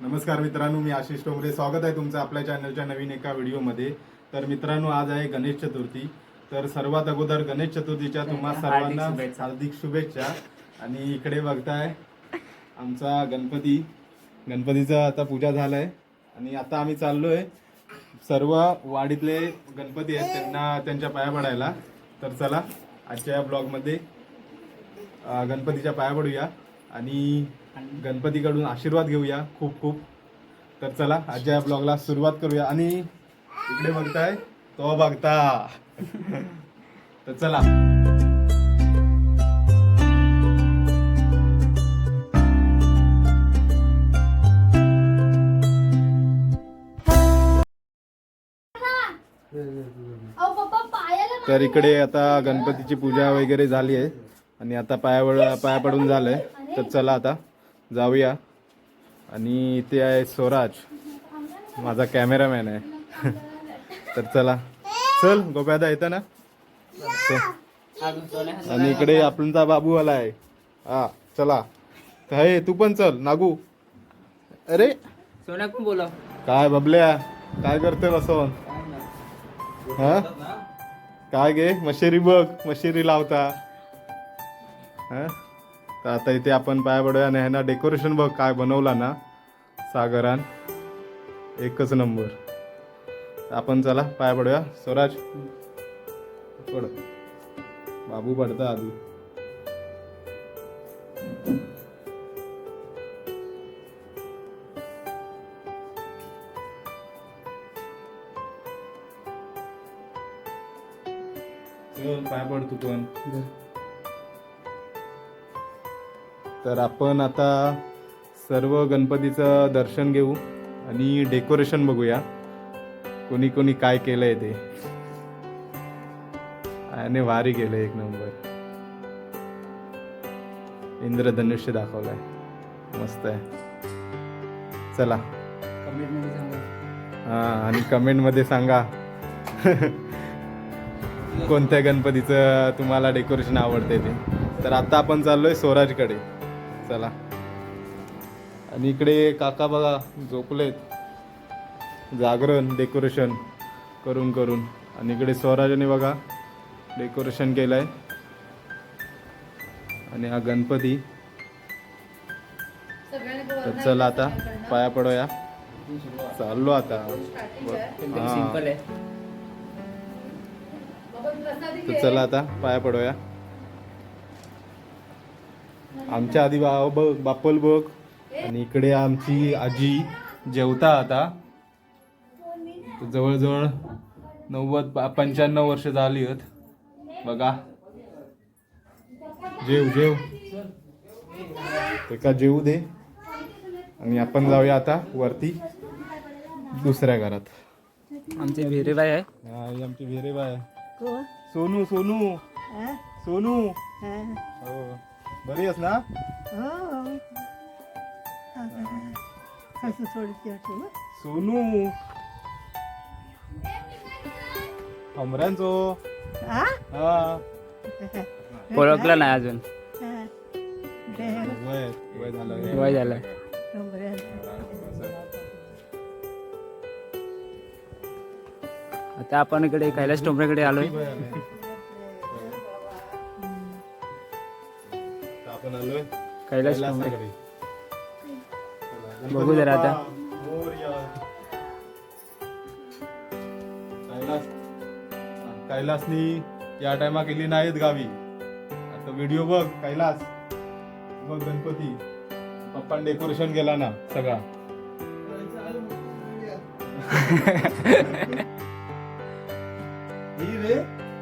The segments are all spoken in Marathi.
नमस्कार मित्रांनो मी आशिष टोमरे. स्वागत आहे तुमचं आपल्या चॅनलच्या नवीन एका व्हिडिओमध्ये. तर मित्रांनो आज आहे गणेश चतुर्थी. तर सर्वात अगोदर गणेश चतुर्थीच्या तुम्हा सर्वांना. हार्दिक शुभेच्छा. आणि इकडे बघताय आमचा गणपती. गणपतीचा आता पूजा झालाय. आणि आता आम्ही चाललोय. सर्व वाडीतले गणपती आहेत त्यांना त्यांच्या पाया पडायला. तर चला आजच्या या ब्लॉगमध्ये गणपतीच्या पाया पडूया. आणि गणपतीकडून आशीर्वाद घेऊया खूप खूप. तर चला आजच्या या ब्लॉगला सुरुवात करूया. आणि इकडे बघताय तो बघता. तर चला. तर इकडे आता गणपतीची पूजा वगैरे झाली आहे. आणि आता पायावळ पाया पडून झालंय. तर चला आता. जाऊया. आणि इथे आहे स्वराज. माझा कॅमेरामॅन आहे. तर चला. चल गोप्यादा येतं ना. आणि इकडे आपणचा बाबू आला आहे. हा चला. हे तू पण चल नागू. अरे. सोन्या कोण बोला काय बबल्या? काय करतोय बसवून? हा? काय गे? मशेरी बघ. मशेरी लावता. हा? तर आता इथे आपण पाया पडूया आणि ह्यांना डेकोरेशन बघ काय बनवला ना. सागरान. एकच नंबर आपण चला पाया पडूया. स्वराज. पड. बाबू पडता आधी. पाय पाया पड तू पण. तर आपण आता सर्व गणपतीचं दर्शन घेऊ आणि डेकोरेशन बघूया. कोणी कोणी काय केलंय ते. आणि वारी केलंय एक नंबर. इंद्रधनुष्य दाखवलाय. मस्त आहे. चला. हां हा आणि कमेंटमध्ये सांगा. कोणत्या गणपतीचं तुम्हाला डेकोरेशन आवडते ते. तर आता आपण चाललोय स्वराजकडे. चला. आणि इकडे काका बघा झोपलेत. जागरण डेकोरेशन करून करून. आणि इकडे स्वराजाने बघा डेकोरेशन केलंय. आणि हा गणपती. तर चला आता पाया पडूया. चाललो आता. हा. आहे. तर चला आता पाया पडूया. आमच्या आधी बा बघ बाप्पल बघ. आणि इकडे आमची आजी जेवता आता. जवळजवळ नव्वद पंच्याण्णव वर्ष झाली आहेत. बघा. जेव जेव. तर का जेवू दे. आणि आपण जाऊया आता वरती दुसऱ्या घरात. आमचे भिरेबाई आहे. आमची विहिरेबाई आहे. सोनू सोनू. सोनू. हो. बरी आहेस ना? सोनू. अमऱ्यांचो हा. ओळखलं नाही अजून. वय वय झालं. वय झालं. आता आपण इकडे कैलास टोंबरेकडे आलोय. आपण आलोय कैलास. चला, बघू जरा आता. मोरया. कैलास कैलासनी या टायमा केली नाहीत गावी आता व्हिडिओ बघ कैलास बघ गणपती पप्पान डेकोरेशन केला ना सगळा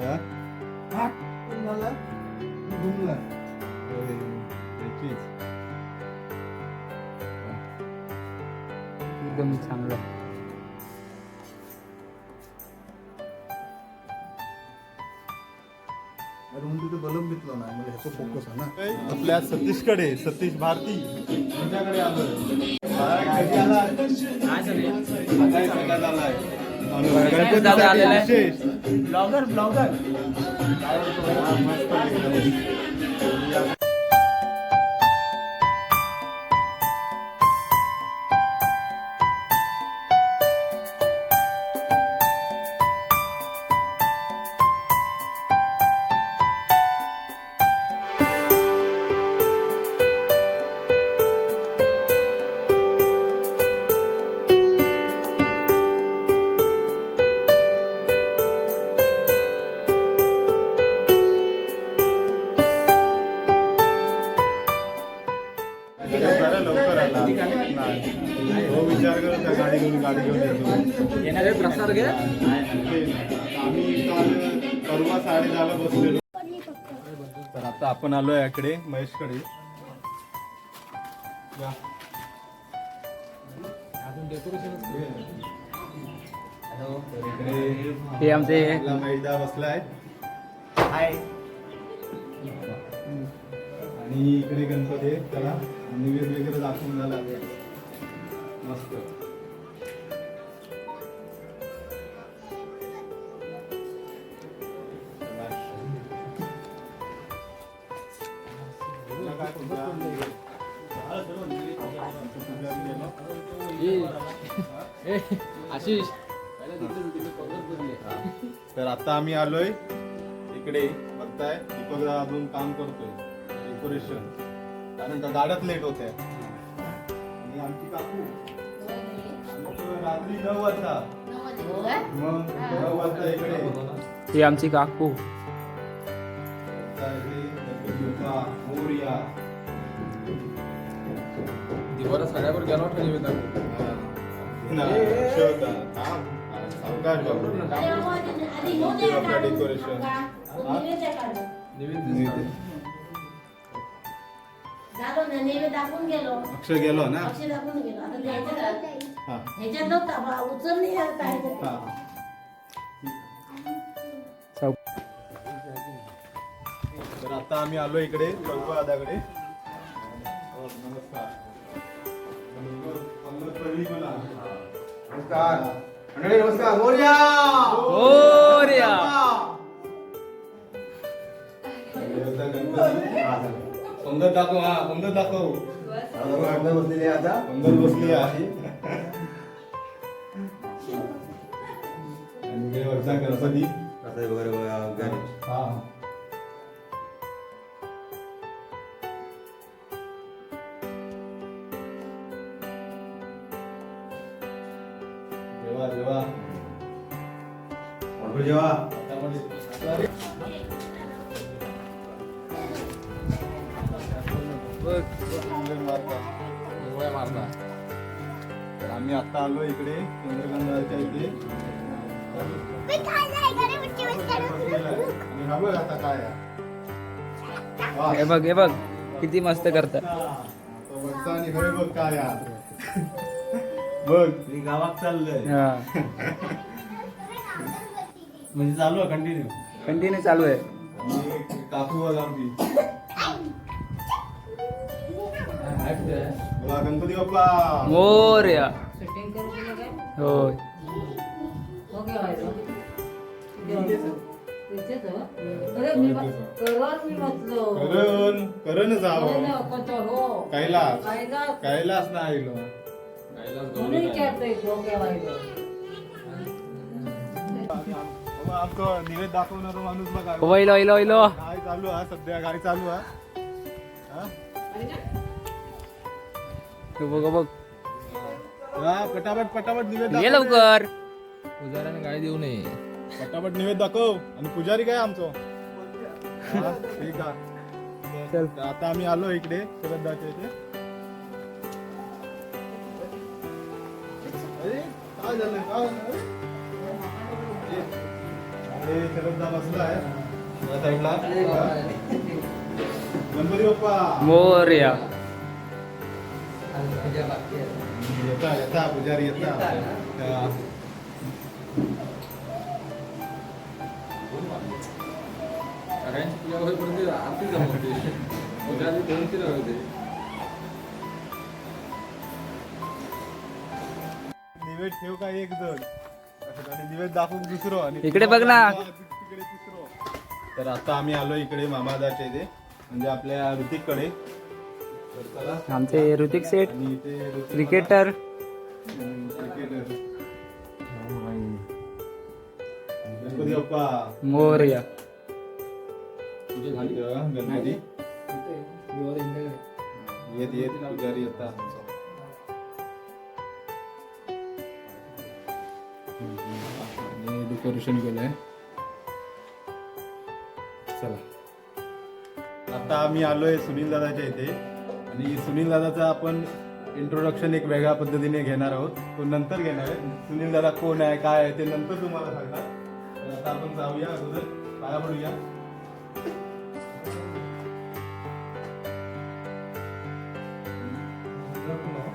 हा? होय, त्याचीच. एकदम चांगलं आपल्या सतीशकडे सतीश भारती. दादा आलेला. आहे. Blogger blogger. आम्ही काल परवा साडे दहाला बसलेलो तर आता आपण आलोय याकडे महेशकडे. हे आमचे मैदा बसलाय आणि इकडे गणपती आहे त्याला आणि वेगवेगळं दाखवून झाला मस्त. आशिष. तर आता आम्ही आलोय. इकडे बघताय दीपक अजून काम करतोय. डेकोरेशन कारण का गाड्यात लेट होत आहे आणि आमची काकू. रात्री नऊ वाजता. मग नऊ वाजता इकडे. ही आमची काकू. मोरया. निवेदन. झालो ना नेहमी दाखवून गेलो. अक्षय गेलो ना? अक्षय दाखवून गेलो. आता ह्याच्यात हा. नव्हता आता ह्याच्यात. हा. चौक तर आता आम्ही आलो इकडे चौकादाकडे. नमस्कार पंगत मला नमस्कार. मंडळी नमस्कार. मोर्या! मोरया. पंगत दाखव हा पंगत दाखव. अंदर बसलेले आता. पंगत बसली आहे. आणि गणपती. वगैरे बघा, गणेश. हा. आलो इकडे चंद्रगंधाच्या इथे. आणि हा बघ आता काय आहे. वा. हे बघ हे बघ किती मस्त करतात. तो वरचा आणि हे बघ काय आहे. बघ. मी गावात चाललोय. हा. म्हणजे चालू आहे कंटिन्यू कंटिन्यू चालू आहे. आणि काकू बघ आमची. बोला गणपती बाप्पा. मोरया होय. करण करण जावं. कैलास कैलास. ना आईलो निवेद दाखवणार माणूस बघा ओइलो ओइलो ओइलो काय चालू आहे सध्या काय चालू आहे हा? तू बघ बघ हा, पटापट पटापट निवेद ये दाखव. लवकर. पुजाऱ्याने गाडी देऊ नये. पटापट निवेद दाखव. आणि पुजारी काय आमचं? हा, ठीक आहे. चल. आता आम्ही आलो इकडे शरदाच्या इथे. अरे, काय झालं? काय झालं? अरे शरदा बसला आहे. या साईडला. गणपती बाप्पा. मोरया. येता येता पुजारी येता. सगळ्यांची पूजा होईपर्यंत आरती जमवते पुजारी दोन तीन होते निवेद ठेव का एक जण असं आणि निवेद दाखवून दुसरं आणि इकडे बघ ना. तिकडे तिसरं तर आता आम्ही आलो इकडे मामादाच्या इथे म्हणजे आपल्या ऋतिककडे आमचे ऋतिक सेठ क्रिकेटर हम्म, मोरया. येत येत पुजारी डेकोरेशन केलंय चला आता आम्ही आलोय सुनील दादाच्या इथे. आणि सुनील दादाचा आपण इंट्रोडक्शन एक वेगळ्या पद्धतीने घेणार आहोत. तो नंतर घेणार आहे. सुनील दादा कोण आहे काय आहे ते नंतर तुम्हाला सांगणार. तर आता आपण जाऊया अगोदर. पाया पडूया.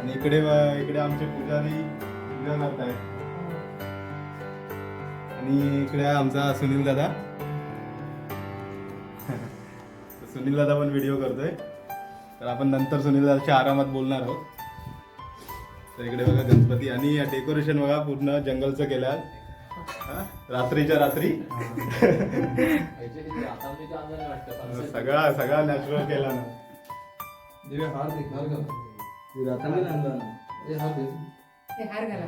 आणि इकडे इकडे आमचे पुजारी पूजा करत आहेत. आणि इकडे आहे आमचा सुनील दादा. सुनील दादा पण व्हिडिओ करतोय. तर आपण नंतर सुनील दादाच्या आरामात बोलणार आहोत. तर इकडे बघा गणपती आणि डेकोरेशन बघा पूर्ण जंगलचं केलं आहे. हा? रात्रीच्या रात्री. सगळा सगळा नॅचरल केला ना. हार दे हार हार. ते हार घाला.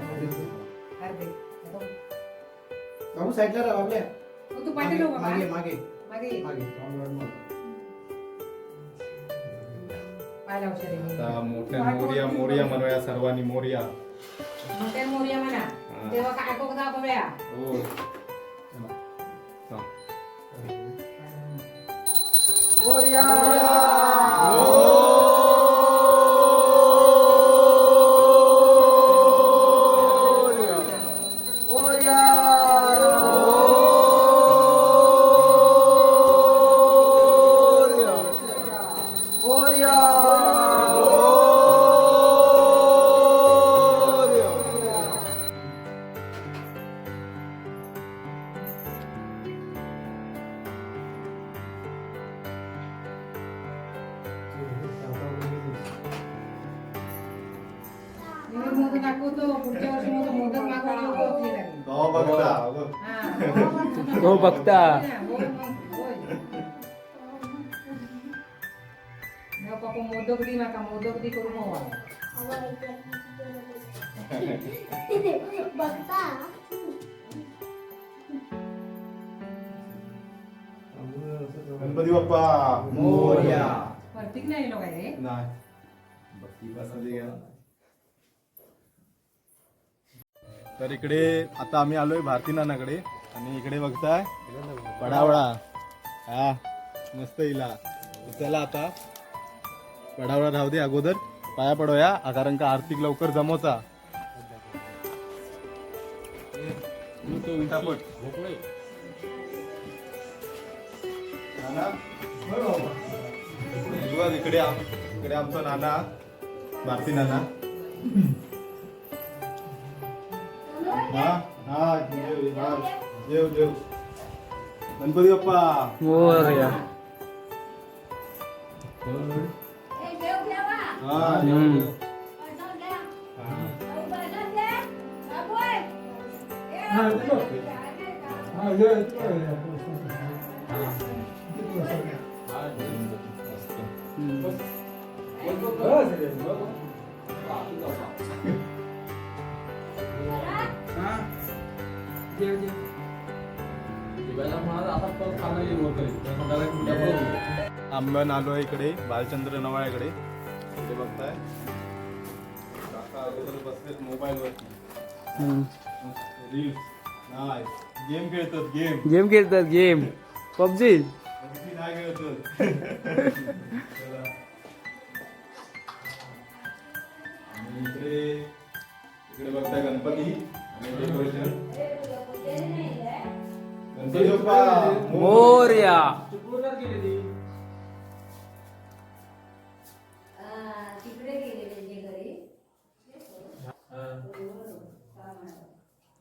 हार दे. तू पाठी मागे मागे मागे आता मोठ्या मोर्या मोर्या म्हणूया सर्वांनी मोर्या. मोठ्या मोर्या म्हणा. तेव्हा काय बघा बघूया. हो. चला. न पप्पा मोदक दी नका मोदक दी करू मग बघता गणपती बाप्पा मोरया प्रतीक नाही लोक आहे रे नाही बसली घ्या. तर इकडे आता आम्ही आलोय भारती नानाकडे. आणि इकडे बघताय पडावळा हा मस्त इला. चला आता. पडावळा राहू दे अगोदर. पाया पडूया. कारण का आर्थिक लवकर बघा, इकडे इकडे आमचा नाना. भारती नाना. हा हा हा, जेव जेव गणपती बाप्पा. आंबन आलो इकडे बालचंद्र नवाळ्याकडे इकडे बघताय काका अगोदर बसलेत मोबाईल हम्म. रील्स नाही गेम खेळतात गेम गेम खेळतात गेम पबजी? नाही खेळतात इकडे इकडे बघताय गणपती। आणि डेकोरेशन गणपती बाप्पा मोर्या।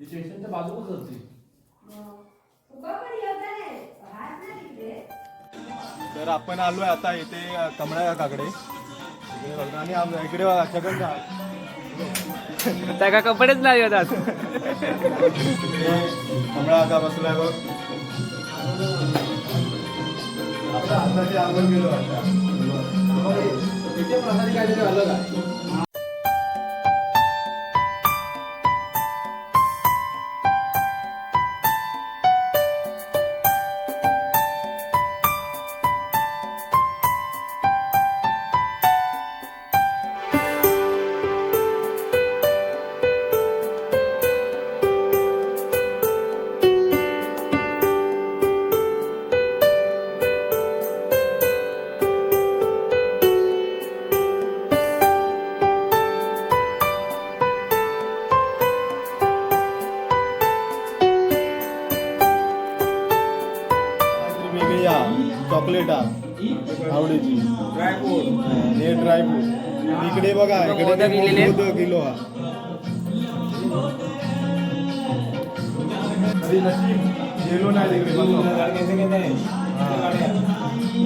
स्टेशनच्या बाजूलाच होती तर आपण आलोय आता इथे कमळा काकाकडे इकडे बघा आणि आम- इकडे बघा छगन का त्या का कपडेच नाही येतात कमळा काका बसलाय बघ. आपल्या हाताची आंघोळ गेलो आता तिथे प्रसादी काहीतरी अलग आहे चॉकलेट आवडीची. ड्रायफ्रूट हे ड्रायफ्रूट इकडे बघा इकडे मोदक किलो हा. गेलो नाही तिकडे.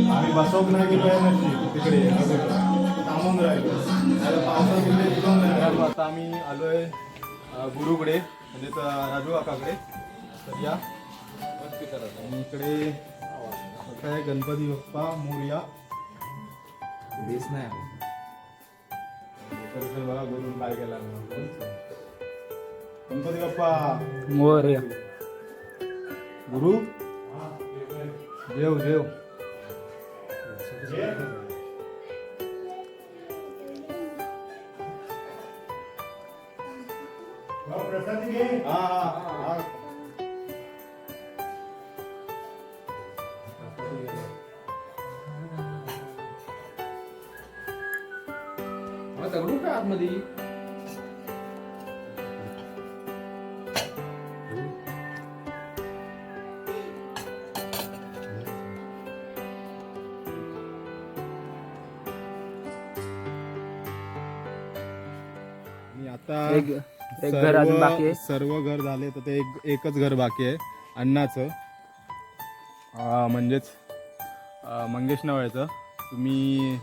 आम्ही नाही गेलो आहे तिकडे अगोदर. थांबून राहिलो. आता पावसात इकडे आम्ही आलोय अ, गुरुकडे म्हणजे राजू काकाकडे. तर या. आणि इकडे काय गणपती बाप्पा मोर्या? बेस नाही तर ते बघा गुरुन काय केला गणपती बाप्पा. मोर्या. गुरु? जेव जेव आता एक एक घर अजून बाकी आहे. सर्व घर झाले तर ते एक एकच घर बाकी आहे. अण्णाचं. अं, म्हणजेच अं, मंगेश नवळ्याचं तुम्ही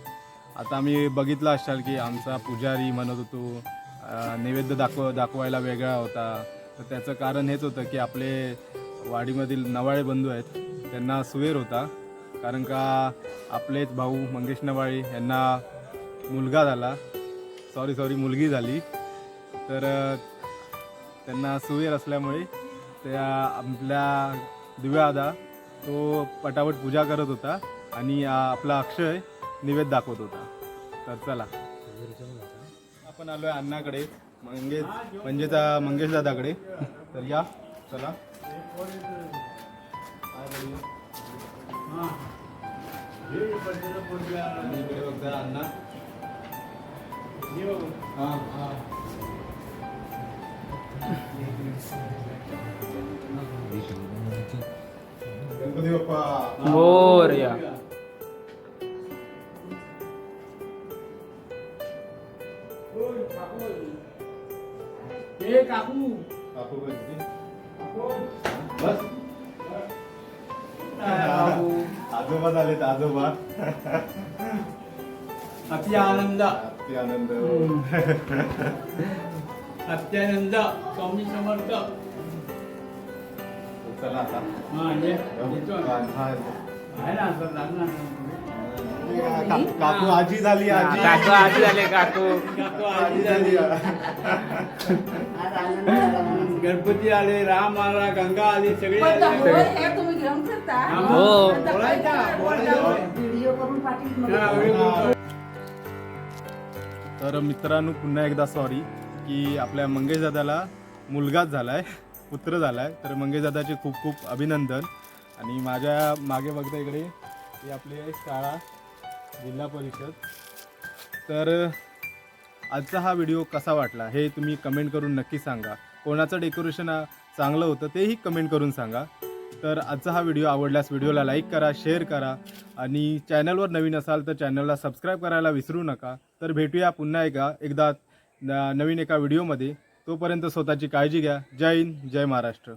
आता आम्ही बघितलं असाल की आमचा पुजारी म्हणत होतो अं, नैवेद्य दाखव दाखवायला वेगळा होता. तर त्याचं कारण हेच होतं की आपले वाडीमधील नवाळे बंधू आहेत त्यांना सुवेर होता. कारण का आपलेच भाऊ मंगेश नवाळे यांना मुलगा झाला. सॉरी सॉरी मुलगी झाली. तर त्यांना सुवीर असल्यामुळे त्या आपल्या दिव्यादा तो पटापट पूजा करत होता आणि आपला अक्षय निवेद दाखवत होता. तर चला. आपण आलो आहे अण्णाकडे मंगेश म्हणजे अ, मंगेश दादाकडे. तर या चला. इकडे बघता अण्णा. गणपती बाप्पा मोर्या काकू कधी? बस आजोबा झालेत आजोबा अति आनंद अति आनंद अत्यानंद स्वामी समर्थ चला आता. हा. हा. काकू आजी झाली आजी. काकू आजी झाले काकू. काकू आजी झाली. गणपती आले राम आला गंगा आली सगळे हे हो. हा, तर मित्रांनो पुन्हा एकदा सॉरी की आपल्या मंगेश दादाला मुलगाच झालाय. पुत्र झाला आहे तर मंगेश दादाचे खूप खूप अभिनंदन. आणि माझ्या मागे बघता इकडे ही आपली शाळा जिल्हा परिषद. तर आजचा हा व्हिडिओ कसा वाटला हे तुम्ही कमेंट करून नक्की सांगा. कोणाचं डेकोरेशन चांगलं होतं तेही कमेंट करून सांगा. तर आजचा हा व्हिडिओ आवडल्यास व्हिडिओला लाईक करा शेअर करा. आणि चॅनलवर नवीन असाल तर चॅनलला सबस्क्राईब करायला विसरू नका. तर भेटूया पुन्हा एका एकदा न- नवीन एका व्हिडिओमध्ये. तोपर्यंत स्वतःची काळजी घ्या. जय हिंद जय महाराष्ट्र.